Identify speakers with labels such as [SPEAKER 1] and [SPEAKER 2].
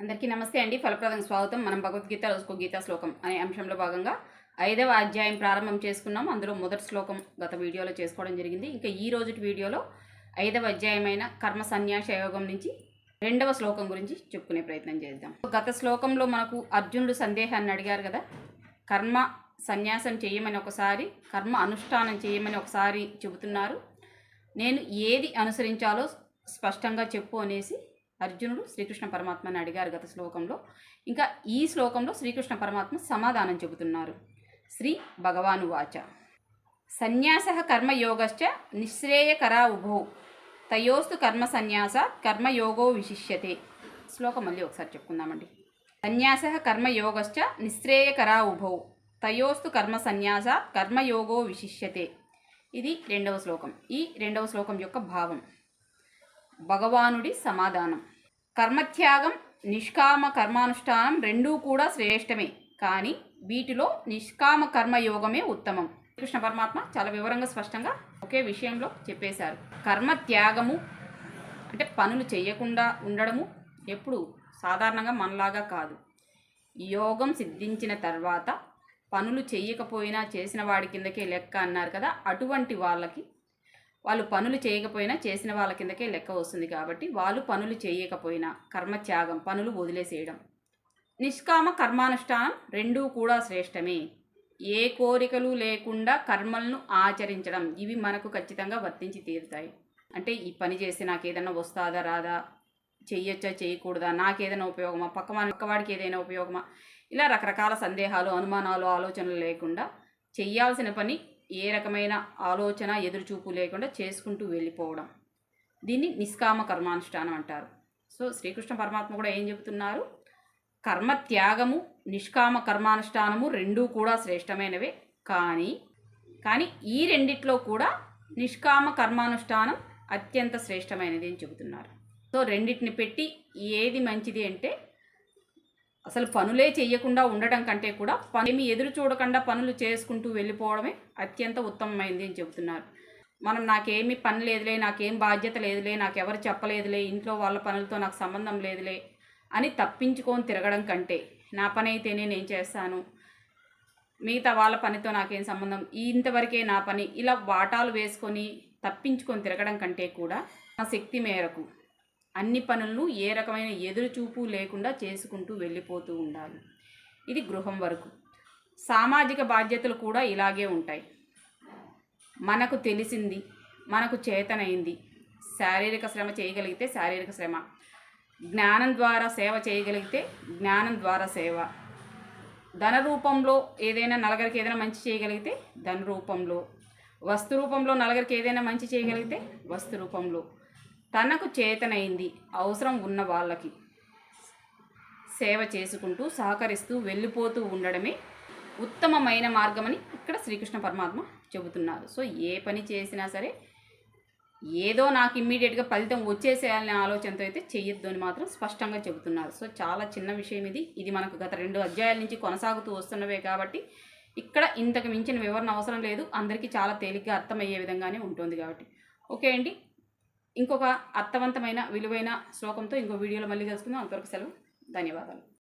[SPEAKER 1] అందరికీ నమస్తే అండి. ఫలప్రదం స్వాగతం. మనం భగవద్గీత రోజుకో గీతా శ్లోకం అనే అంశంలో భాగంగా ఐదవ అధ్యాయం ప్రారంభం చేసుకున్నాం అందులో మొదటి శ్లోకం గత వీడియోలో చేసుకోవడం జరిగింది. ఇంకా ఈ రోజుటి వీడియోలో ఐదవ అధ్యాయమైన కర్మ సన్యాస యోగం నుంచి రెండవ శ్లోకం గురించి చెప్పుకునే ప్రయత్నం చేద్దాం. గత శ్లోకంలో మనకు అర్జునుడు సందేహాన్ని అడిగారు కదా. కర్మ సన్యాసం చేయమని ఒకసారి కర్మ అనుష్ఠానం చేయమని ఒకసారి చెబుతున్నారు. నేను ఏది అనుసరించాలో స్పష్టంగా చెప్పు అనేసి అర్జునుడు శ్రీకృష్ణ పరమాత్మని అడిగారు గత శ్లోకంలో. ఇంకా ఈ శ్లోకంలో శ్రీకృష్ణ పరమాత్మ సమాధానం చెబుతున్నారు. శ్రీ భగవాను వాచ. సన్యాస కర్మయోగశ్చ నిశ్రేయకరా ఉభౌ తయోస్తు కర్మ సన్యాస కర్మయోగో విశిష్యతే. శ్లోకం మళ్ళీ ఒకసారి చెప్పుకుందామండి. సన్యాస కర్మయోగశ్చ నిశ్రేయకరా ఉభౌ తయోస్తు కర్మ సన్యాస కర్మయోగో విశిష్యతే. ఇది రెండవ శ్లోకం. ఈ రెండవ శ్లోకం యొక్క భావం. భగవానుడి సమాధానం. కర్మత్యాగం నిష్కామ కర్మానుష్ఠానం రెండూ కూడా శ్రేష్టమే. కానీ వీటిలో నిష్కామ కర్మయోగమే ఉత్తమం. కృష్ణ పరమాత్మ చాలా వివరంగా స్పష్టంగా ఒకే విషయంలో చెప్పేశారు. కర్మ త్యాగము అంటే పనులు చేయకుండా ఉండడము ఎప్పుడు సాధారణంగా మనలాగా కాదు. యోగం సిద్ధించిన తర్వాత పనులు చేయకపోయినా చేసిన వాడి కిందకే లెక్క అన్నారు కదా అటువంటి వాళ్ళకి వాళ్ళు పనులు చేయకపోయినా చేసిన వాళ్ళ కిందకే లెక్క వస్తుంది కాబట్టి వాళ్ళు పనులు చేయకపోయినా కర్మత్యాగం పనులు వదిలేసేయడం. నిష్కామ కర్మానుష్ఠానం రెండూ కూడా శ్రేష్టమే. ఏ కోరికలు లేకుండా కర్మలను ఆచరించడం ఇవి మనకు ఖచ్చితంగా వర్తించి తీరుతాయి. అంటే ఈ పని చేస్తే నాకు ఏదైనా వస్తుందా రాదా? చెయ్యొచ్చా చేయకూడదా నాకేదైనా ఉపయోగమా? పక్క పక్కవాడికి ఏదైనా ఉపయోగమా? ఇలా రకరకాల సందేహాలు అనుమానాలు ఆలోచనలు లేకుండా చెయ్యాల్సిన పని ఏ రకమైన ఆలోచన ఎదురుచూపు లేకుండా చేసుకుంటూ వెళ్ళిపోవడం. దీన్ని నిష్కామ కర్మానుష్ఠానం అంటారు. సో శ్రీకృష్ణ పరమాత్మ కూడా ఏం చెబుతున్నారు? కర్మ త్యాగము నిష్కామ కర్మానుష్ఠానము రెండూ కూడా శ్రేష్టమైనవే. కానీ కానీ ఈ రెండిట్లో కూడా నిష్కామ కర్మానుష్ఠానం అత్యంత శ్రేష్టమైనది అని చెబుతున్నారు. సో రెండింటిని పెట్టి ఏది మంచిది అంటే అసలు పనులే చేయకుండా ఉండడం కంటే కూడా పని ఎదురు చూడకుండా పనులు చేసుకుంటూ వెళ్ళిపోవడమే అత్యంత ఉత్తమమైంది అని చెబుతున్నారు. మనం నాకేమి పని లేదులే నాకేం బాధ్యత లేదులే నాకెవరు చెప్పలేదులే ఇంట్లో వాళ్ళ పనులతో నాకు సంబంధం లేదులే అని తప్పించుకొని తిరగడం కంటే నా పని అయితేనే నేను చేస్తాను. మిగతా వాళ్ళ పనితో నాకేం సంబంధం? ఇంతవరకే నా పని ఇలా వాటాలు వేసుకొని తప్పించుకొని తిరగడం కంటే కూడా నా శక్తి మేరకు అన్ని పనులను ఏ రకమైన ఎదురుచూపు లేకుండా చేసుకుంటూ వెళ్ళిపోతూ ఉండాలి. ఇది గృహం వరకు. సామాజిక బాధ్యతలు కూడా ఇలాగే ఉంటాయి. మనకు తెలిసింది మనకు చేతనైంది. శారీరక శ్రమ చేయగలిగితే శారీరక శ్రమ. జ్ఞానం ద్వారా సేవ చేయగలిగితే జ్ఞానం ద్వారా సేవ. ధన రూపంలో ఏదైనా నలగరికి ఏదైనా మంచి చేయగలిగితే ధన రూపంలో. వస్తు రూపంలో నలగరికి ఏదైనా మంచి చేయగలిగితే వస్తు రూపంలో. తనకు చేతనైంది అవసరం ఉన్న వాళ్ళకి. సేవ చేసుకుంటూ సహకరిస్తూ వెళ్ళిపోతూ ఉండడమే ఉత్తమమైన మార్గమని ఇక్కడ శ్రీకృష్ణ పరమాత్మ చెబుతున్నారు. సో ఏ పని చేసినా సరే ఏదో నాకు ఇమ్మీడియట్గా ఫలితం వచ్చేసేయాలనే ఆలోచనతో అయితే చెయ్యొద్దు అని మాత్రం స్పష్టంగా చెబుతున్నారు. సో చాలా చిన్న విషయం ఇది. ఇది మనకు గత రెండు అధ్యాయాల నుంచి కొనసాగుతూ వస్తున్నవే కాబట్టి ఇక్కడ ఇంతకు మించిన వివరణ అవసరం లేదు. అందరికీ చాలా తేలిగ్గా అర్థమయ్యే విధంగానే ఉంటుంది కాబట్టి. ఓకే అండి. ఇంకొక అర్థవంతమైన విలువైన శ్లోకంతో ఇంకో వీడియోలో మళ్ళీ కలుసుకుందాం. అంతవరకు సెలవు. ధన్యవాదాలు.